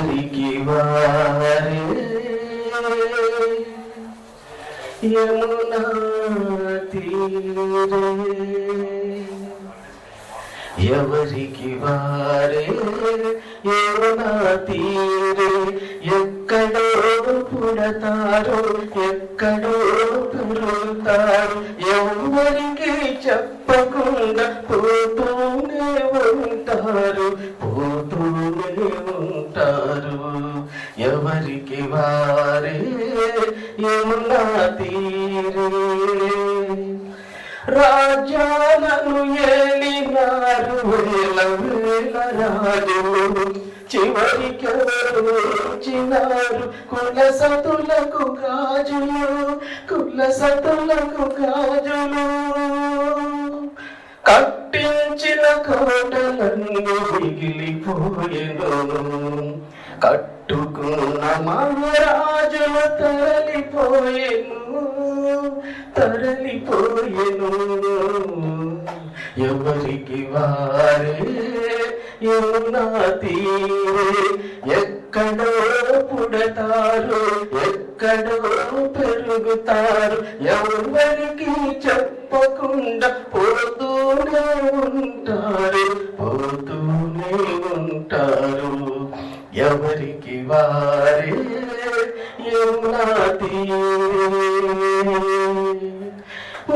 ఎవరికి వారే యమునా తీరే ఎవరికి వారే యమునా తీరే? ఎక్కడో పుడతారు? ఎక్కడో పెరుగుతారు ఎవరికి చెప్పకుండా పోతూనే ఉంటారు? పోతూ ఎవరికి వారే ఏమున్నా తీరే. రాజాలను ఏలినారు వేల వేల రాజులు. చివరికెవరు వచ్చినారు? కుల సతులకు గాజులు కుల సతులకు గాజులు. కట్టి కట్టించిన కోటలన్నీ మిగిలిపోయేను కట్టుకున్న మహారాజులు తరలిపోయేను. తరలిపోయేను. ఎవరికి వారే? యమునా తీరే? ఎక్కడో పుడతారు ఎక్కడో పెరుగుతారు. ఎవరికి చెప్పకుండా పోతూనే ఉంటారు పోతూనే ఉంటారు. ఎవరికి వారే యమునా తీరే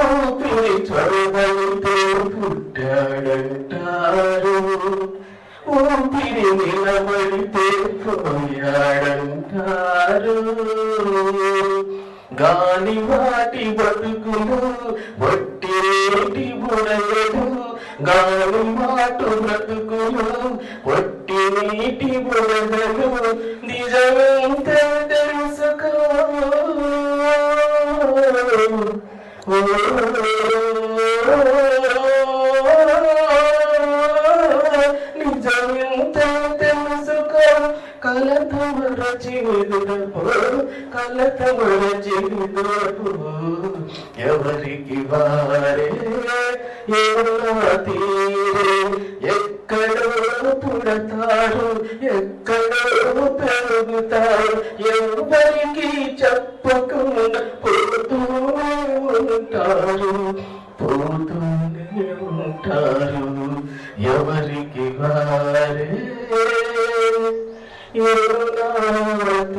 ఊపిరి చొరవైతే పుట్టాడంటారు. ఊపిరి నిలబడి పోయాడంటారు గాలి వాటి బతుకులు వట్టి రేటి బుడగలు. గాలి మాటు బ్రతుకులు వట్టి నీటి బుడగలు. నిజమెంత తెలుసుకో. కలతమర జీవితపు కలతమర జీవితపు ఎవరికి వారే? ఎవరా తీరే? ఎక్కడో పుడతారు ఎక్కడో పెరుగుతారు. ఎవరికి చెప్పకుండా పోతూనే ఉంటారు పోతూనే ఉంటారు. ఎవరికి వారే? يا رب